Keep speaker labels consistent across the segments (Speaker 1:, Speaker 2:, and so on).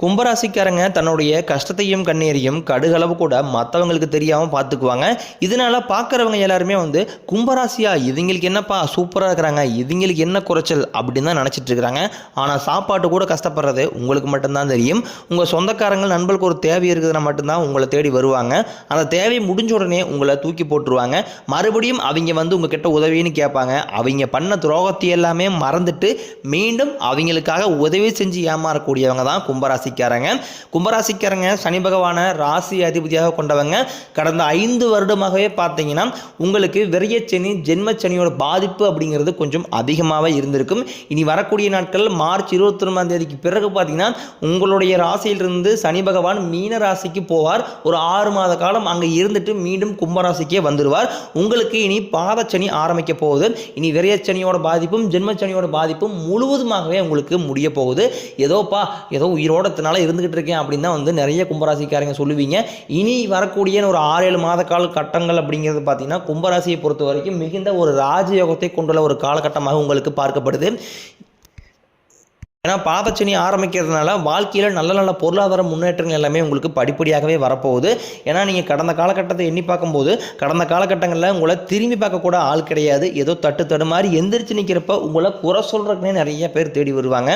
Speaker 1: கும்பராசிக்காரங்க தன்னுடைய கஷ்டத்தையும் கண்ணீரையும் கடுகளவு கூட மற்றவங்களுக்கு தெரியாமல் பார்த்துக்குவாங்க இதனால பார்க்குறவங்க எல்லாருமே வந்து கும்பராசியா இவங்களுக்கு என்னப்பா சூப்பராக இருக்கிறாங்க இவங்களுக்கு என்ன குறைச்சல் அப்படின்னு தான் நினச்சிட்டு இருக்கிறாங்க. ஆனால் சாப்பாட்டு கூட கஷ்டப்படுறது உங்களுக்கு மட்டும்தான் தெரியும். உங்கள் சொந்தக்காரங்க நண்பர்களுக்கு ஒரு தேவை இருக்குதுன்னா மட்டும்தான் உங்களை தேடி வருவாங்க. அந்த தேவை முடிஞ்ச உடனே உங்களை தூக்கி போட்டுருவாங்க. மறுபடியும் அவங்க வந்து உங்ககிட்ட உதவின்னு கேட்பாங்க. அவங்க பண்ண துரோகத்தை எல்லாமே மறந்துட்டு மீண்டும் அவங்களுக்காக உதவி செஞ்சு ஏமாறக்கூடியவங்க தான் கும்பராசி கும்பராசிக்காரங்க. கும்பராசிக்காரங்க சனி பகவானை ராசி அதிபதியாக கொண்டவங்க. கடந்த ஐந்து வருடமாகவே பார்த்தீங்கன்னா உங்களுக்கு விரையச்சனி ஜென்மச்சனியோட பாதிப்பு அப்படிங்கிறது கொஞ்சம் அதிகமாகவே இருந்திருக்கும். இனி வரக்கூடிய நாட்கள் மார்ச் இருபத்தி ஒன்பதாம் தேதிக்கு பிறகு பார்த்தீங்கன்னா உங்களுடைய ராசியிலிருந்து சனி பகவான் மீன ராசிக்கு போவார். ஒரு ஆறு மாத காலம் அங்கே இருந்துட்டு மீண்டும் கும்பராசிக்கே வந்துடுவார் உங்களுக்கு இனி பாதச்சனி ஆரம்பிக்க போகுது. இனி விரையச்சனியோட பாதிப்பும் ஜென்மச்சனியோட பாதிப்பும் முழுவதுமாகவே உங்களுக்கு முடிய போகுது. ஏதோப்பா ஏதோ உயிரோட நாளாக இருந்துகிட்டு இருக்கேன் அப்படின்னு தான் வந்து நிறைய கும்பராசிக்காரங்க சொல்லுவீங்க. இனி வரக்கூடிய ஒரு ஆறு ஏழு மாத கால கட்டங்கள் அப்படிங்கிறது பார்த்தீங்கன்னா கும்பராசியை பொறுத்த வரைக்கும் மிகுந்த ஒரு ராஜயோகத்தை கொண்டுள்ள ஒரு காலகட்டமாக உங்களுக்கு பார்க்கப்படுது. ஏன்னா பாதச்சனி ஆரம்பிக்கிறதுனால வாழ்க்கையில் நல்ல நல்ல பொருளாதார முன்னேற்றங்கள் எல்லாமே உங்களுக்கு படிப்படியாகவே வரப்போகுது. ஏன்னா நீங்கள் கடந்த காலகட்டத்தை எண்ணி பார்க்கும்போது கடந்த காலகட்டங்களில் உங்களை திரும்பி பார்க்கக்கூட ஆள் கிடையாது. ஏதோ தட்டு தடுமாறி எந்திரிச்சு நிற்கிறப்ப உங்களை குறை சொல்கிறக்குன்னே நிறைய பேர் தேடி வருவாங்க.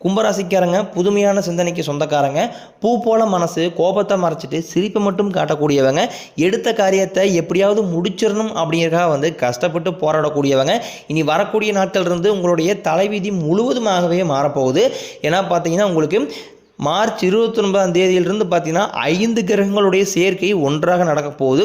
Speaker 1: கும்பராசிக்காரங்க புதுமையான சிந்தனைக்கு சொந்தக்காரங்க பூ போல மனசு கோபத்தை மறைச்சிட்டு சிரிப்பை மட்டும் காட்டக்கூடியவங்க எடுத்த காரியத்தை எப்படியாவது முடிச்சிடணும் அப்படிங்கிறக்காக வந்து கஷ்டப்பட்டு போராடக்கூடியவங்க. இனி வரக்கூடிய நாட்கள் இருந்து உங்களுடைய தலைவிதி முழுவதுமாகவே மாறப்போகுது. ஏன்னா பார்த்தீங்கன்னா உங்களுக்கு மார்ச் இருபத்தி ஒன்பதாம் தேதியிலிருந்து பார்த்தீங்கன்னா ஐந்து கிரகங்களுடைய சேர்க்கை ஒன்றாக நடக்க போகுது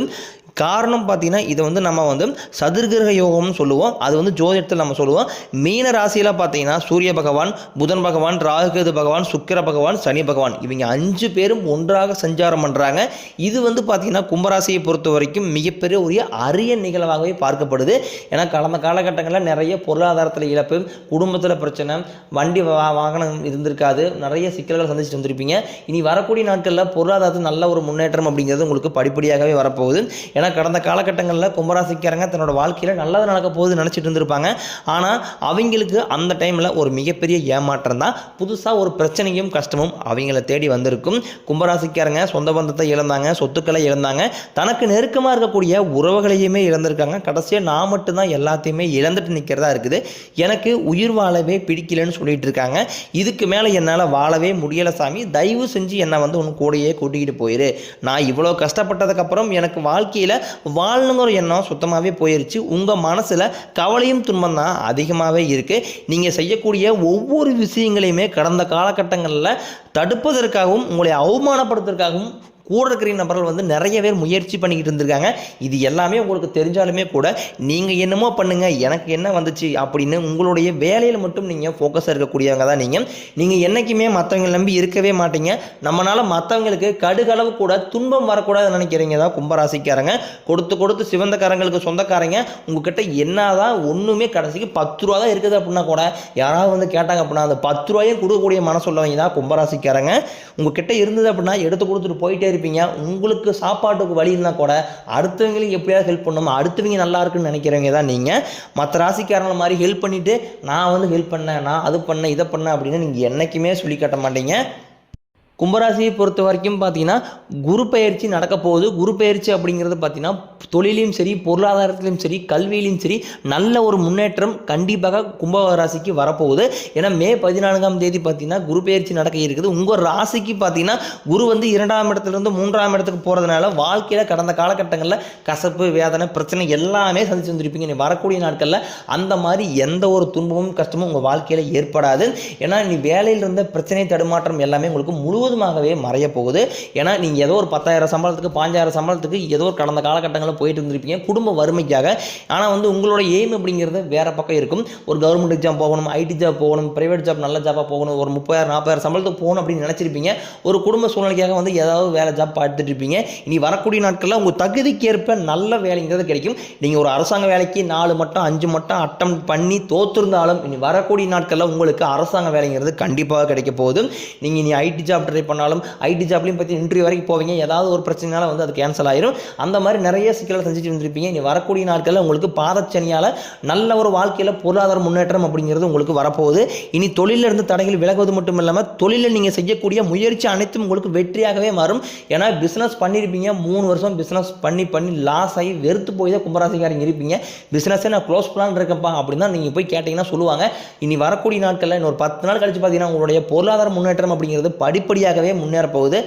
Speaker 1: காரணம் பார்த்தீங்கன்னா இதை வந்து நம்ம வந்து சதுர்கிரக யோகம்னு சொல்லுவோம். அது வந்து ஜோதிடத்தில் நம்ம சொல்லுவோம். மீன ராசியில் பார்த்தீங்கன்னா சூரிய பகவான் புதன் பகவான் ராகுகேது பகவான் சுக்கிர பகவான் சனி பகவான். இவங்க அஞ்சு பேரும் ஒன்றாக சஞ்சாரம் பண்ணுறாங்க இது வந்து பார்த்தீங்கன்னா கும்பராசியை பொறுத்த வரைக்கும் மிகப்பெரிய ஒரு அரிய நிகழ்வாகவே பார்க்கப்படுது. ஏன்னா கடந்த காலகட்டங்களில் நிறைய பொருளாதாரத்தில் இழப்பு குடும்பத்தில் பிரச்சனை வண்டி வா- வாகனம் இருந்திருக்காது நிறைய சிக்கல்கள் சந்திச்சுட்டு வந்திருப்பீங்க. இனி வரக்கூடிய நாட்களில் பொருளாதாரத்தில் நல்ல ஒரு முன்னேற்றம் அப்படிங்கிறது உங்களுக்கு படிப்படியாகவே வரப்போகுது. ஏன்னா கடந்த காலகட்டங்களில் கும்பராசிக்காரங்க தன்னோட வாழ்க்கையில் நல்லது நடக்க போகுது நினச்சிட்டு இருந்திருப்பாங்க. ஆனால் அவங்களுக்கு அந்த டைமில் ஒரு மிகப்பெரிய ஏமாற்றம் தான். புதுசாக ஒரு பிரச்சனையும் கஷ்டமும் அவங்கள தேடி வந்திருக்கும். கும்பராசிக்காரங்க சொந்த பந்தத்தை இழந்தாங்க சொத்துக்களை இழந்தாங்க. தனக்கு நெருக்கமாக இருக்கக்கூடிய உறவுகளையுமே இழந்திருக்காங்க. கடைசியாக நான் மட்டும்தான் எல்லாத்தையுமே இழந்துட்டு நிற்கிறதா இருக்குது. எனக்கு உயிர் வாழவே பிடிக்கலன்னு சொல்லிட்டு இருக்காங்க. இதுக்கு மேலே என்னால் வாழவே முடியலை சாமி. தயவு செஞ்சு என்னை வந்து உன் கூடையே கூட்டிகிட்டு போயிரு. நான் இவ்வளோ கஷ்டப்பட்டதுக்கப்புறம் எனக்கு வாழ்க்கையில் வாழணுங்கிற எண்ணம் சுத்தமாகவே போயிருச்சு. உங்கள் மனசில் கவலையும் துன்பம் தான் அதிகமாகவே இருக்குது நீங்கள் செய்யக்கூடிய ஒவ்வொரு விஷயங்களையுமே கடந்த காலகட்டங்களில் தடுப்பதற்காகவும் உங்களை அவமானப்படுத்துறதுக்காகவும் கூட இருக்கிற நபர்கள் வந்து நிறைய பேர் முயற்சி பண்ணிக்கிட்டு இருந்திருக்காங்க. இது எல்லாமே உங்களுக்கு தெரிஞ்சாலுமே கூட நீங்கள் என்னமோ பண்ணுங்கள் எனக்கு என்ன வந்துச்சு அப்படின்னு உங்களுடைய வேலையில் மட்டும் நீங்கள் ஃபோக்கஸாக இருக்கக்கூடியவங்க தான் நீங்கள் நீங்கள் என்றைக்குமே மற்றவங்களை நம்பி இருக்கவே மாட்டீங்க. நம்மளால் மற்றவங்களுக்கு கடுகளவு கூட துன்பம் வரக்கூடாதுன்னு நினைக்கிறீங்க தான் கும்பராசிக்காரங்க. கொடுத்து கொடுத்து சிவந்தக்காரங்களுக்கு சொந்தக்காரங்க. உங்ககிட்ட என்னதான் ஒன்றுமே கடைசிக்கு பத்து ரூபா தான் இருக்குது அப்படின்னா கூட யாராவது வந்து கேட்டாங்க அப்படின்னா அந்த பத்து ரூபாயும் கொடுக்கக்கூடிய மனசுள்ளவங்க தான் கும்பராசிக்காரங்க. உங்ககிட்ட இருந்தது அப்படின்னா எடுத்து கொடுத்துட்டு போயிட்டே இருப்பீங்க. உங்களுக்கு சாப்பாட்டுக்கு வழி இருந்தால் கூட அடுத்தவங்களுக்கு எப்படியாவது ஹெல்ப் பண்ணணும். அடுத்தவங்க நல்லா இருக்குன்னு நினைக்கிறவங்க தான் நீங்கள் மற்ற ராசிக்காரங்கள மாதிரி ஹெல்ப் பண்ணிவிட்டு நான் வந்து ஹெல்ப் பண்ணேன் நான் அது பண்ணேன் இதை பண்ணேன் அப்படின்னு நீங்கள் என்றைக்குமே சொல்லி காட்ட மாட்டீங்க. கும்பராசியை பொறுத்த வரைக்கும் பார்த்தீங்கன்னா குரு பயிற்சி நடக்க போகுது. குரு பயிற்சி அப்படிங்கிறது பார்த்தீங்கன்னா தொழிலையும் சரி பொருளாதாரத்திலையும் சரி கல்வியிலையும் சரி நல்ல ஒரு முன்னேற்றம் கண்டிப்பாக கும்பராசிக்கு வரப்போகுது. ஏன்னா மே பதினான்காம் தேதி பார்த்தீங்கன்னா குரு பயிற்சி நடக்க இருக்குது. உங்கள் ராசிக்கு பார்த்தீங்கன்னா குரு வந்து இரண்டாம் இடத்துலேருந்து மூன்றாம் இடத்துக்கு போகிறதுனால வாழ்க்கையில் கடந்த காலகட்டங்களில் கசப்பு வேதனை பிரச்சனை எல்லாமே சந்திச்சு வந்திருப்பீங்க. நீ வரக்கூடிய நாட்களில் அந்த மாதிரி எந்த ஒரு துன்பமும் கஷ்டமும் உங்கள் வாழ்க்கையில் ஏற்படாது. ஏன்னா நீ வேலையில் இருந்த பிரச்சனை தடுமாற்றம் எல்லாமே உங்களுக்கு முழுவதுமாகவே மறைய போகுது. ஏன்னா நீங்கள் ஏதோ ஒரு பத்தாயிரம் சம்பளத்துக்கு பாஞ்சாயிரம் சம்பளத்துக்கு ஏதோ ஒரு கடந்த காலகட்டங்களில் போயிட்டு இருந்திருப்பீங்க. குடும்ப வறுமைக்காக. ஆனால் வந்து உங்களோட எய்ம் அப்படிங்கிறது வேற பக்கம் இருக்கும். ஒரு கவர்மெண்ட் எக்ஸாம் போகணும் ஐடி ஜாப் போகணும் பிரைவேட் ஜாப் நல்ல ஜாப்பாக போகணும் ஒரு முப்பதாயிரம் நாற்பதாயிரம் சம்பளத்துக்கு போகணும் அப்படின்னு நினச்சிருப்பீங்க. ஒரு குடும்ப சூழ்நிலைக்காக வந்து ஏதாவது வேலை ஜாப் பார்த்துட்டு இருப்பீங்க. இனி வரக்கூடிய நாட்களில் உங்கள் தகுதிக்கு ஏற்ப நல்ல வேலைங்கிறது கிடைக்கும். நீங்கள் ஒரு அரசாங்க வேலைக்கு நாலு மட்டும் அஞ்சு மட்டும் அட்டம் பண்ணி தோற்றிருந்தாலும் இனி வரக்கூடிய நாட்களில் உங்களுக்கு அரசாங்க வேலைங்கிறது கண்டிப்பாக கிடைக்க போகுது. நீங்கள் இனி ஐடி ஜாப் ட்ரை பண்ணாலும் ஐடி ஜாப்லையும் பற்றி இன்டர்வியூ வரைக்கும் போவீங்க. ஏதாவது ஒரு பிரச்சனைனால வந்து அது கேன்சல் ஆயிரும். அந்த மாதிரி நிறைய சிக்கலை செஞ்சுட்டு வந்திருப்பீங்க இனி வரக்கூடிய நாட்களில் உங்களுக்கு பாதச்சனியால் நல்ல ஒரு வாழ்க்கையில் பொருளாதார முன்னேற்றம் அப்படிங்கிறது உங்களுக்கு வரப்போகுது. இனி தொழிலில் இருந்து தடைகள் விலகுவது மட்டும் இல்லாமல் தொழிலில் நீங்கள் செய்யக்கூடிய முயற்சி அனைத்தும் உங்களுக்கு வெற்றியாகவே மாறும். ஏன்னா பிஸ்னஸ் பண்ணியிருப்பீங்க மூணு வருஷம் பிஸ்னஸ் பண்ணி பண்ணி லாஸ் ஆகி வெறுத்து போய் தான் கும்பராசிக்காரங்க இருப்பீங்க. பிஸ்னஸே நான் க்ளோஸ் பிளான் இருக்கப்பா அப்படின்னு தான் நீங்கள் போய் கேட்டிங்கன்னா சொல்லுவாங்க. இனி வரக்கூடிய நாட்களில் இன்னொரு பத்து நாள் கழிச்சு பார்த்தீங்கன்னா உங்களுடைய பொருளாதார முன்னேற்றம் அப்படிங்கிறது படிப்படி படிப்படியாகவே முன்னேறப் போகுது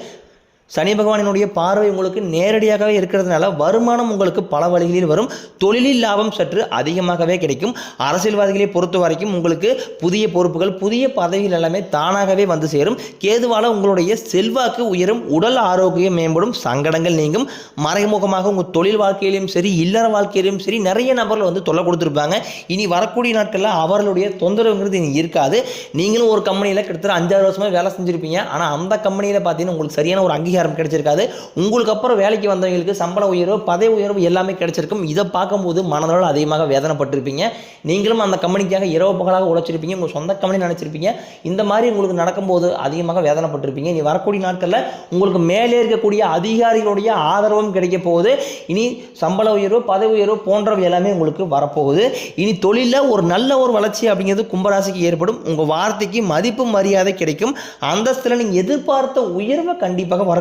Speaker 1: சனி பகவானினுடைய பார்வை உங்களுக்கு நேரடியாகவே இருக்கிறதுனால வருமானம் உங்களுக்கு பல வழிகளில் வரும். தொழிலில் லாபம் சற்று அதிகமாகவே கிடைக்கும். அரசியல்வாதிகளை பொறுத்த வரைக்கும் உங்களுக்கு புதிய பொறுப்புகள் புதிய பதவிகள் எல்லாமே தானாகவே வந்து சேரும். கேதுவால உங்களுடைய செல்வாக்கு உயரும் உடல் ஆரோக்கியம் மேம்படும் சங்கடங்கள் நீங்கும். மறைமுகமாக உங்கள் தொழில் வாழ்க்கையிலும் சரி இல்லற வாழ்க்கையிலும் சரி நிறைய நபர்கள் வந்து தொல்லை கொடுத்துருப்பாங்க. இனி வரக்கூடிய நாட்களில் அவர்களுடைய தொந்தரவுங்கிறது இனி இருக்காது. நீங்களும் ஒரு கம்பெனியில் கிட்டத்தட்ட அஞ்சாறு வருஷமாக வேலை செஞ்சுருப்பீங்க. ஆனால் அந்த கம்பெனியில் பார்த்தீங்கன்னா உங்களுக்கு சரியான ஒரு அங்கீகாரம் கிடைச்சிருக்காது. உங்களுக்கு அப்புறம் வேலைக்கு வந்தவங்களுக்கு சம்பள உயர்வு பதவி உயர்வு எல்லாமே கிடைச்சிருக்கும். இதை பார்க்கும்போது மனதளவில் அதிகமாக வேதனைப்பட்டிருப்பீங்க. நீங்களும் அந்த கம்பெனிக்காக இரவு பகலாக உழைச்சிருப்பீங்க. உங்கள் சொந்த கம்பெனி நினச்சிருப்பீங்க. இந்த மாதிரி உங்களுக்கு நடக்கும்போது அதிகமாக வேதனைப்பட்டிருப்பீங்க. இனி வரக்கூடிய நாட்களில் உங்களுக்கு மேலே இருக்கக்கூடிய அதிகாரிகளுடைய ஆதரவும் கிடைக்க போகுது. இனி சம்பள உயர்வு பதவி உயர்வு போன்றவை எல்லாமே உங்களுக்கு வரப்போகுது. இனி தொழிலில் ஒரு நல்ல ஒரு வளர்ச்சி அப்படிங்கிறது கும்பராசிக்கு ஏற்படும். உங்கள் வார்த்தைக்கு மதிப்பு மரியாதை கிடைக்கும். அந்தஸ்தில் நீங்கள் எதிர்பார்த்த உயர்வை கண்டிப்பாக வர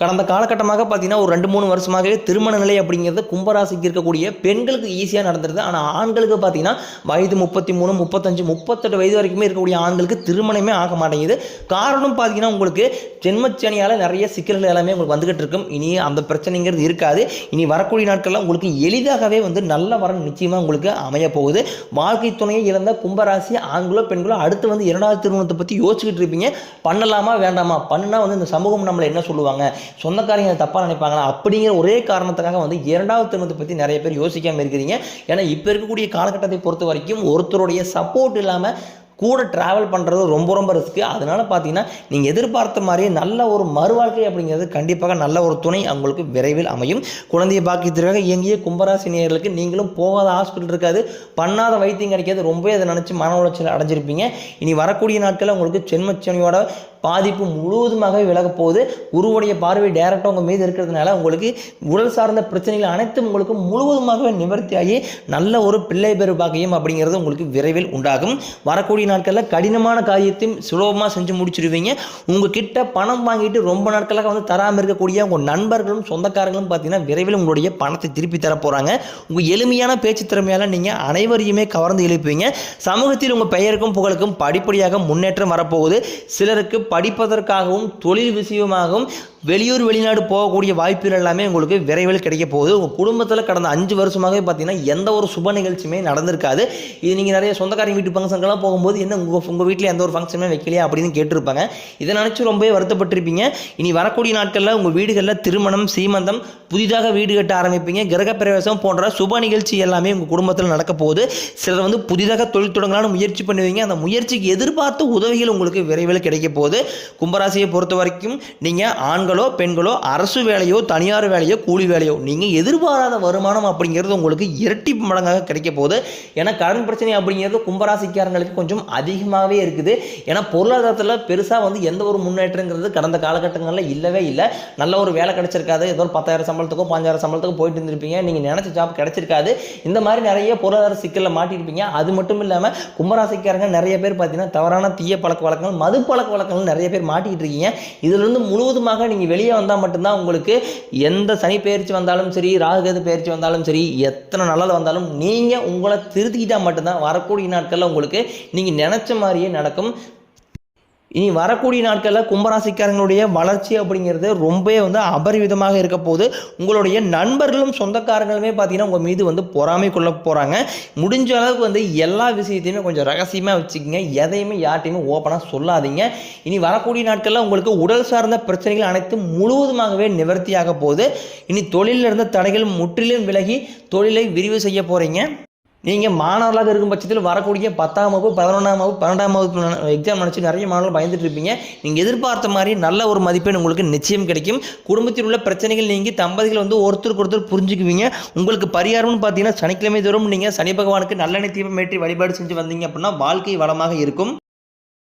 Speaker 1: கடந்த காலகட்டமாக பார்த்தீங்கன்னா ஒரு ரெண்டு மூணு வருஷமாகவே திருமண நிலை அப்படிங்கிறது கும்பராசிக்கு இருக்கக்கூடிய பெண்களுக்கு ஈஸியாக நடந்துருது. ஆனால் ஆண்களுக்கு பார்த்தீங்கன்னா வயது முப்பத்தி மூணு முப்பத்தஞ்சு முப்பத்தெட்டு வயது வரைக்குமே இருக்கக்கூடிய ஆண்களுக்கு திருமணமே ஆக மாட்டேங்குது. காரணம் பார்த்தீங்கன்னா உங்களுக்கு ஜென்மச்சனியால் நிறைய சிக்கல்கள் எல்லாமே உங்களுக்கு வந்துகிட்டு இருக்கும். இனி அந்த பிரச்சனைங்கிறது இருக்காது. இனி வரக்கூடிய நாட்களில் உங்களுக்கு எளிதாகவே வந்து நல்ல வரன் நிச்சயமாக உங்களுக்கு அமைய போகுது. வாழ்க்கை துணையை இழந்த கும்பராசி ஆண்களோ பெண்களோ அடுத்து வந்து இரண்டாவது திருமணத்தை பற்றி யோசிச்சுக்கிட்டு இருப்பீங்க. பண்ணலாமா வேண்டாமா? பண்ணுனா வந்து இந்த சமூகம் நம்மளை என்ன சொல்லுவாங்க? சொந்தக்காரங்க அதை தப்பாக நினைப்பாங்களா? அப்படிங்கிற ஒரே காரணத்துக்காக வந்து இரண்டாவது திருமணத்தை பற்றி நிறைய பேர் யோசிக்காமல் இருக்கிறீங்க. ஏன்னா இப்போ இருக்கக்கூடிய காலகட்டத்தை பொறுத்த வரைக்கும் ஒருத்தருடைய சப்போர்ட் இல்லாமல் கூட ட்ராவல் பண்ணுறது ரொம்ப ரொம்ப ரிஸ்க்கு அதனால் பார்த்தீங்கன்னா நீங்கள் எதிர்பார்த்த மாதிரியே நல்ல ஒரு மறுவாழ்க்கை அப்படிங்கிறது கண்டிப்பாக நல்ல ஒரு துணை அவங்களுக்கு விரைவில் அமையும். குழந்தைய பாக்கியத்திற்காக இயங்கிய கும்பராசி நேயர்களுக்கு நீங்களும் போகாத ஹாஸ்பிட்டல் இருக்காது. பண்ணாத வைத்தியம் கிடைக்காது. ரொம்பவே அதை நினச்சி மன உளைச்சல் அடைஞ்சிருப்பீங்க. இனி வரக்கூடிய நாட்களில் உங்களுக்கு சென்மச்சனியோட பாதிப்பு முழுவதுமாகவே விலகப் போகுது. குருவுடைய பார்வை டேரெக்டாக உங்கள் மீது இருக்கிறதுனால உங்களுக்கு உடல் சார்ந்த பிரச்சனைகள் அனைத்தும் உங்களுக்கு முழுவதுமாகவே நிவர்த்தியாகி நல்ல ஒரு பிள்ளை பெரு பாக்கியம் அப்படிங்கிறது உங்களுக்கு விரைவில் உண்டாகும். வரக்கூடிய நாட்களில் கடினமான காரியத்தையும் சுலபமாக செஞ்சு முடிச்சிருவீங்க. உங்கள் கிட்ட பணம் வாங்கிட்டு ரொம்ப நாட்களாக வந்து தராமல் இருக்கக்கூடிய உங்கள் நண்பர்களும் சொந்தக்காரங்களும் பார்த்தீங்கன்னா விரைவில் உங்களுடைய பணத்தை திருப்பி தர போகிறாங்க உங்கள் எளிமையான பேச்சு திறமையால் நீங்கள் அனைவரையுமே கவர்ந்து எழுப்புவீங்க. சமூகத்தில் உங்கள் பெயருக்கும் புகழுக்கும் படிப்படியாக முன்னேற்றம் வரப்போகுது. சிலருக்கு படிப்பதற்காகவும் தொழில் விஷயமாகவும் வெளியூர் வெளிநாடு போகக்கூடிய வாய்ப்புகள் எல்லாமே உங்களுக்கு விரைவில் கிடைக்க போகுது. உங்கள் குடும்பத்தில் கடந்த அஞ்சு வருஷமாகவே பார்த்தீங்கன்னா எந்த ஒரு சுப நிகழ்ச்சியுமே நடந்திருக்காது. இது நீங்கள் நிறைய சொந்தக்காரங்க வீட்டு ஃபங்க்ஷனுக்கெல்லாம் போகும்போது என்ன உங்கள் உங்கள் வீட்டில் எந்த ஒரு ஃபங்க்ஷனுமே வைக்கலையா அப்படின்னு கேட்டிருப்பாங்க. இதை நினச்சி ரொம்பவே வருத்தப்பட்டிருப்பீங்க. இனி வரக்கூடிய நாட்களில் உங்கள் வீடுகளில் திருமணம் சீமந்தம் புதிதாக வீடு கட்ட ஆரம்பிப்பீங்க. கிரகப்பிரவேசம் போன்ற சுப நிகழ்ச்சி எல்லாமே உங்கள் குடும்பத்தில் நடக்க போகுது. சிலர் வந்து புதிதாக தொழில் தொடங்கலாம்னு முயற்சி பண்ணுவீங்க. அந்த முயற்சிக்கு எதிர்பார்த்த உதவிகள் உங்களுக்கு விரைவில் கிடைக்க போகுது. கும்பராசியை பொறுத்த வரைக்கும் நீங்கள் ஆண்கள் பெண்களோ அரசு வேலையோ தனியார் வேலையோ கூலி வேலையோ நீங்கள் எதிர்பாராத வருமானம் அப்படிங்கிறது உங்களுக்கு இரட்டி மடங்காக கிடைக்க போகுது. ஏன்னா கடன் பிரச்சனை அப்படிங்கிறது கும்பராசிக்காரங்களுக்கு கொஞ்சம் அதிகமாகவே இருக்குது. ஏன்னா பொருளாதாரத்தில் பெருசாக வந்து எந்த ஒரு முன்னேற்றங்கிறது கடந்த காலகட்டங்களில் இல்லவே இல்லை. நல்ல ஒரு வேலை கிடைச்சிருக்காது. ஏதோ ஒரு பத்தாயிரம் சம்பளத்துக்கோ பாஞ்சாயிரம் சம்பளத்துக்கோ போயிட்டு இருந்திருப்பீங்க. நீங்கள் நினச்ச ஜாப் கிடைச்சிருக்காது. இந்த மாதிரி நிறைய பொருளாதார சிக்கலில் மாட்டியிருப்பீங்க. அது மட்டும் இல்லாமல் கும்பராசிக்காரங்க நிறைய பேர் பார்த்தீங்கன்னா தவறான தீய பழக்க வழக்கங்கள் மது பழக்க வழக்கங்கள் நிறைய பேர் மாட்டிக்கிட்டு இருக்கீங்க. இதிலிருந்து முழுவதுமாக நீங்கள் வெளியே வந்தால் மட்டும்தான் உங்களுக்கு எந்த சனி பயிற்சி வந்தாலும் சரி ராகுகேது பயிற்சி வந்தாலும் சரி எத்தனை நல்லது வந்தாலும் நீங்கள் உங்களை திருத்திக்கிட்டால் மட்டும்தான் வரக்கூடிய நாட்களில் உங்களுக்கு நீங்கள் நினச்ச மாதிரியே நடக்கும். இனி வரக்கூடிய நாட்களில் கும்பராசிக்காரங்களுடைய வளர்ச்சி அப்படிங்கிறது ரொம்பவே வந்து அபரிவிதமாக இருக்க போது உங்களுடைய நண்பர்களும் சொந்தக்காரங்களுமே பார்த்தீங்கன்னா உங்கள் மீது வந்து பொறாமை கொள்ள போகிறாங்க முடிஞ்ச அளவுக்கு வந்து எல்லா விஷயத்தையுமே கொஞ்சம் ரகசியமாக வச்சுக்கோங்க. எதையுமே யார்ட்டையுமே ஓப்பனாக சொல்லாதீங்க. இனி வரக்கூடிய நாட்களில் உங்களுக்கு உடல் சார்ந்த பிரச்சனைகள் அனைத்தும் முழுவதுமாகவே நிவர்த்தியாக போகுது. இனி தொழிலில் இருந்த தடைகள் முற்றிலும் விலகி தொழிலை விரிவு செய்ய போகிறீங்க நீங்கள் மாணவர்களாக இருக்கும் பட்சத்தில் வரக்கூடிய பத்தாம் வகுப்பு பதினொன்றாம் வகுப்பு பன்னெண்டாம் வகுப்பு எக்ஸாம் நினச்சி நிறைய மாணவர்கள் பயந்துட்டு இருப்பீங்க. நீங்கள் எதிர்பார்த்த மாதிரி நல்ல ஒரு மதிப்பெண் உங்களுக்கு நிச்சயம் கிடைக்கும். குடும்பத்தில் உள்ள பிரச்சனைகள் நீங்கி தம்பதிகள் வந்து ஒருத்தருக்கு ஒருத்தர் புரிஞ்சுக்குவீங்க. உங்களுக்கு பரிகாரம்னு பார்த்தீங்கன்னா சனிக்கிழமை தோறும் நீங்கள் சனி பகவானுக்கு நல்லெண்ணெய் தீபம் ஏற்றி வழிபாடு செஞ்சு வந்தீங்க அப்படின்னா வாழ்க்கை வளமாக இருக்கும்.